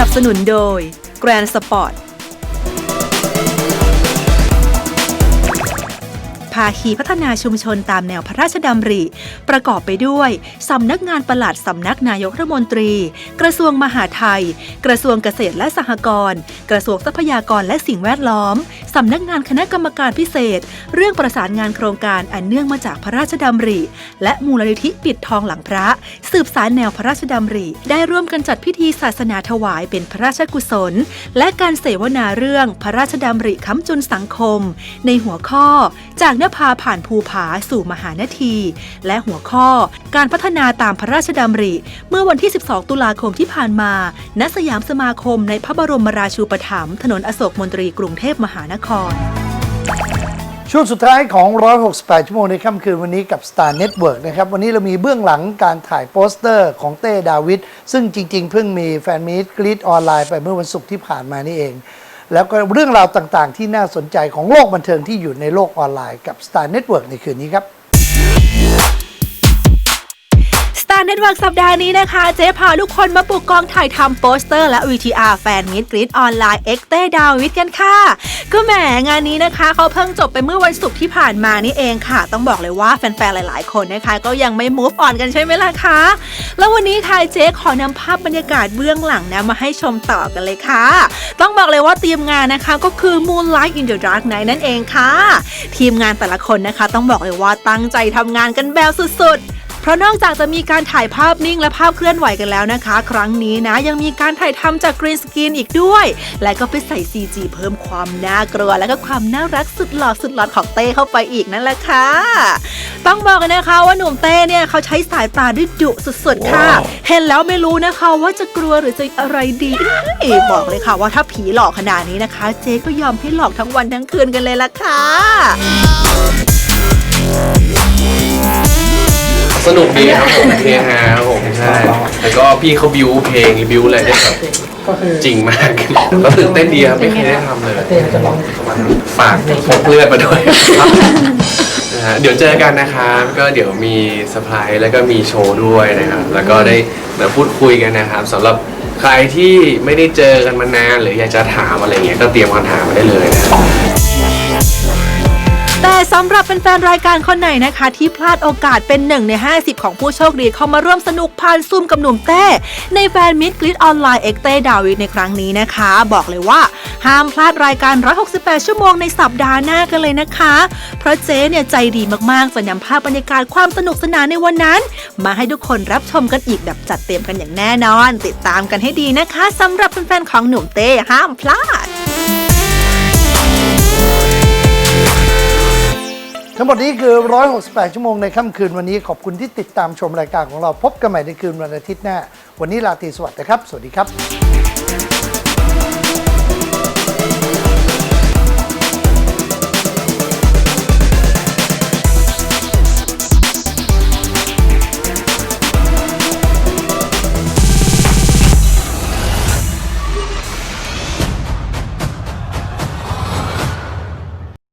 นับสนุนโดย Grand Sport าคีพัฒนาชุมชนตามแนวพระราชดำริ ประกอบไปด้วยสำนักงานปลัดสำนักนายกรัฐมนตรี กระทรวงมหาดไทย กระทรวงเกษตรและสหกรณ์ กระทรวงทรัพยากรและสิ่งแวดล้อม สำนักงานคณะกรรมการพิเศษ เรื่องประสานงานโครงการอันเนื่องมาจากพระราชดำริ และมูลนิธิปิดทองหลังพระ สืบสารแนวพระราชดำริ ได้ร่วมกันจัดพิธีศาสนาถวายเป็นพระราชกุศล และการเสวนาเรื่องพระราชดำริค้ำจุนสังคม ในหัวข้อจากนภาผ่านภูผาสู่มหานาที และหัวข้อการพัฒนาตามพระราชดำริ เมื่อวันที่ 12 ตุลาคมที่ผ่านมา ณ สยามสมาคมในพระบรมราชูปถัมภ์ถนนอโศกมนตรีกรุงเทพมหานคร ช่วงสุดท้ายของ 168 ชั่วโมงในค่ำคืนวันนี้กับ Star Network นะครับ วันนี้เรามีเบื้องหลังการถ่ายโปสเตอร์ของเต้ดาวิดซึ่งจริง ๆ เพิ่งมีแฟนมีตกรีดออนไลน์ไปเมื่อวันศุกร์ที่ผ่านมานี่เอง แล้วก็เรื่องราวต่างๆ ที่น่าสนใจของโลกบันเทิงที่อยู่ในโลกออนไลน์กับ Star Network ในคืนนี้ครับ Star Network สัปดาห์นี้นะคะ เจ๊พาทุกคนมาปลุกกองถ่ายทำโปสเตอร์ และ VTR แฟนมิตรกรีดออนไลน์เอ็กเต้ดาวิดกันค่ะ ก็แหมงานนี้นะคะเขาเพิ่งจบไปเมื่อวันศุกร์ที่ผ่านมานี่เองค่ะ ต้องบอกเลยว่าแฟนๆ หลายๆ คนนะคะ ก็ยังไม่ move on กันใช่ไหมล่ะคะ แล้ววันนี้ค่ะเจ๊ขอนำภาพบรรยากาศเบื้องหลังนะมาให้ชมต่อกันเลยค่ะ ต้องบอกเลยว่าทีมงานนะคะก็คือ Moonlight in the Dark Night นั่นเองค่ะ ทีมงานแต่ละคนนะคะ ต้องบอกเลยว่าตั้งใจทำงานกันแบบสุดๆ เพราะนอกจากจะมีการถ่ายภาพนิ่งและภาพเคลื่อนไหวกันแล้วนะคะ ครั้งนี้นะยังมีการถ่ายทำจากกรีนสกรีนอีกด้วย และก็ไปใส่ CG เพิ่มความน่ากลัว และก็ความน่ารักสุดหล่อสุดหลอดของเต้เข้าไปอีกนั่นแหละค่ะ ต้องบอกกันนะคะว่าหนุ่มเต้เนี่ยเขาใช้สายตาด้วยดุสุดๆค่ะ เห็นแล้วไม่รู้นะคะว่าจะกลัวหรือจะอะไรดีเอ้ยบอกเลยค่ะว่าถ้าผีหลอกขนาดนี้นะคะ เจ๊ก็ยอมให้หลอกทั้งวันทั้งคืนกันเลยล่ะค่ะ สนุกดีครับผมเฮฮาครับผมใช่แล้วก็พี่เขาบิวเพลงบิวอะไรได้แบบจริงมากแล้วตื่นเต้นดีครับไม่เคยได้ทำเลยฝากพกเลือดมาด้วยนะฮะเดี๋ยวเจอกันนะครับก็เดี๋ยวมีเซอร์ไพรส์แล้วก็มีโชว์ด้วยนะครับแล้วก็ได้มาพูดคุยกันนะครับสำหรับใครที่ไม่ได้เจอกันมานานหรืออยากจะถามอะไรเงี้ยก็เตรียมคำถามมาได้เลยนะ แฟนๆรายการคนไหนนะคะ ที่พลาดโอกาสเป็นหนึ่งใน 50 ของผู้โชคดีเข้ามาร่วมสนุกผ่านซุ่มกับหนุ่มเต้ ในแฟนมิตรกลิดออนไลน์เอ็กเต้ดาวิดในครั้งนี้นะคะ บอกเลยว่า ห้ามพลาดรายการ 168 ชั่วโมงในสัปดาห์หน้ากันเลยนะคะ เพราะเจ๊เนี่ยใจดีมากๆ จะนำภาพบรรยากาศความสนุกสนานในวันนั้น มาให้ทุกคนรับชมกันอีกแบบจัดเต็มกันอย่างแน่นอน ติดตามกันให้ดีนะคะสำหรับแฟนๆของหนุ่มเต้ห้ามพลาด ทั้งหมดนี้คือ 168 ชั่วโมงในค่ำคืนวันนี้ขอบคุณที่ติดตามชมรายการของเราพบกันใหม่ในคืนวันอาทิตย์หน้า วันนี้ลาตรีสวัสดิ์นะครับ สวัสดีครับ